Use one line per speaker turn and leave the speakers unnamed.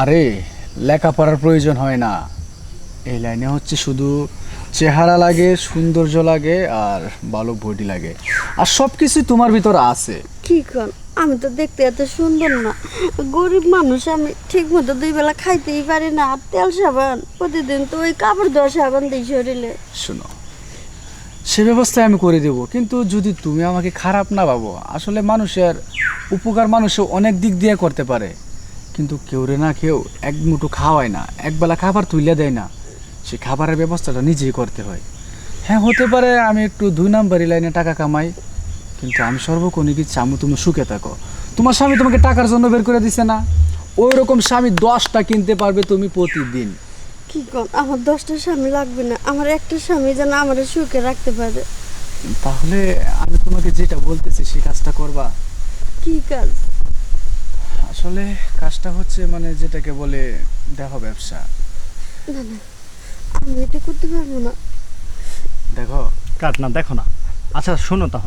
আরে লেখাপড়ার প্রয়োজন হয় না। এই লাইনে হচ্ছে শুধু চেহারা লাগে সৌন্দর্য লাগে আর ভালো বডি লাগে। আর সব কিছুই তোমার ভিতর আছে।
কি কর আমি তো দেখতে এত সুন্দর না। গরিব মানুষ আমি ঠিক মতো দুই বেলা খাইতেই পারি না। আর তেল সাবান প্রতিদিন তো ওই কাপড় ধোয়া সাবান দিই শরীরে।
শোনো সে ব্যবস্থা আমি করে দেব কিন্তু যদি তুমি আমাকে খারাপ না ভাবো আসলে মানুষের উপকার মানুষে অনেক দিক দিয়ে করতে পারে। কিন্তু কেউ রে না কেউ এক মুঠো খাওয়ায় না একবেলা খাবার তুলে দেয় না। সে খাবারের ব্যবস্থাটা নিজেই করতে হয়। হ্যাঁ হতে পারে আমি একটু দুই নাম্বারি লাইনে টাকা কামাই কিন্তু আমি সর্বক্ষণই কি চামু তুমি সুখে থাকো। তোমার স্বামী তোমাকে টাকার জন্য বের করে দিছে না? ওই রকম স্বামী দশটা কিনতে পারবে তুমি প্রতিদিন।
কি কর আমার দশটা স্বামী লাগবে না আমার একটা স্বামী যেন আমার সুখে রাখতে পারে।
তাহলে আমি তোমাকে যেটা বলতেছি সেই কাজটা করবা।
কি কাজ?
আসলে কাজটা হচ্ছে মানে যেটাকে বলে দেখো ব্যবসা।
না না আমি এটা করতে পারব না।
দেখো।
কাট না দেখো না। আচ্ছা শোনো তাহলে।